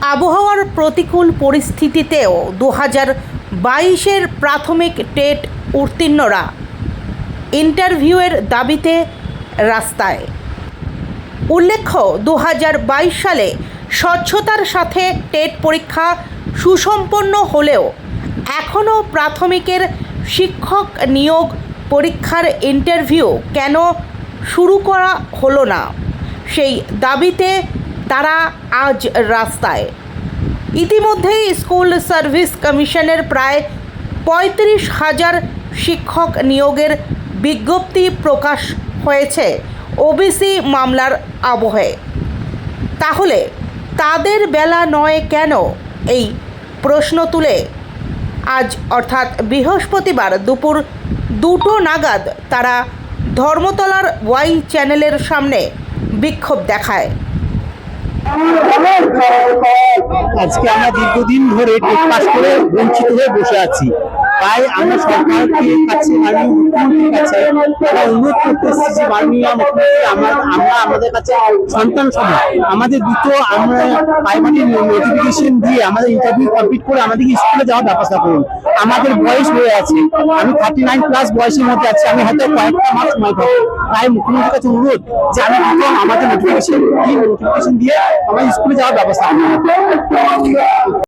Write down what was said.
আবহাওয়ার প্রতিকূল পরিস্থিতিতেও দু হাজার বাইশের প্রাথমিক টেট উত্তীর্ণরা ইন্টারভিউয়ের দাবিতে রাস্তায়। উল্লেখ্য দু হাজার বাইশ সালে স্বচ্ছতার সাথে টেট পরীক্ষা সুসম্পন্ন হলেও এখনও প্রাথমিকের শিক্ষক নিয়োগ পরীক্ষার ইন্টারভিউ কেন শুরু করা হলো না? সেই দাবিতে তারা আজ রাস্তায়। ইতিমধ্যেই স্কুল সার্ভিস কমিশনের প্রায় পঁয়ত্রিশ হাজার শিক্ষক নিয়োগের বিজ্ঞপ্তি প্রকাশ হয়েছে ওবিসি মামলার আবহে। তাহলে তাদের বেলা নয় কেন এই প্রশ্ন তুলে? আজ অর্থাৎ বৃহস্পতিবার দুপুর দুটো নাগাদ তারা ধর্মতলার ওয়াই চ্যানেলের সামনে বিক্ষোভ দেখায়। আজকে আমরা দীর্ঘদিন ধরে টেট পাস করে বঞ্চিত হয়ে বসে আছি। তাই আমরা সরকারকে কাছে মাননীয় মুখ্যমন্ত্রীর কাছে আমরা অনুরোধ করতেছি যে মাননীয় মুখ্যমন্ত্রী, আমরা আমরা আমাদের কাছে সন্তান সময় আমাদের দুটো আমরা প্রাইমারি নোটিফিকেশন দিয়ে আমাদের ইন্টারভিউ কমপ্লিট করে আমাদেরকে স্কুলে যাওয়ার ব্যবস্থা করুন। আমাদের বয়স হয়ে আছে। আমি থার্টি নাইন প্লাস বয়সের মধ্যে আছি। আমি হয়তো কয়েকটা মাস সময় পাবো তাই মুখ্যমন্ত্রীর কাছে অনুরোধ যে আমি দুটো আমাদের নোটিফিকেশন দিয়ে নোটিফিকেশন দিয়ে আমাদের স্কুলে যাওয়ার ব্যবস্থা করুন।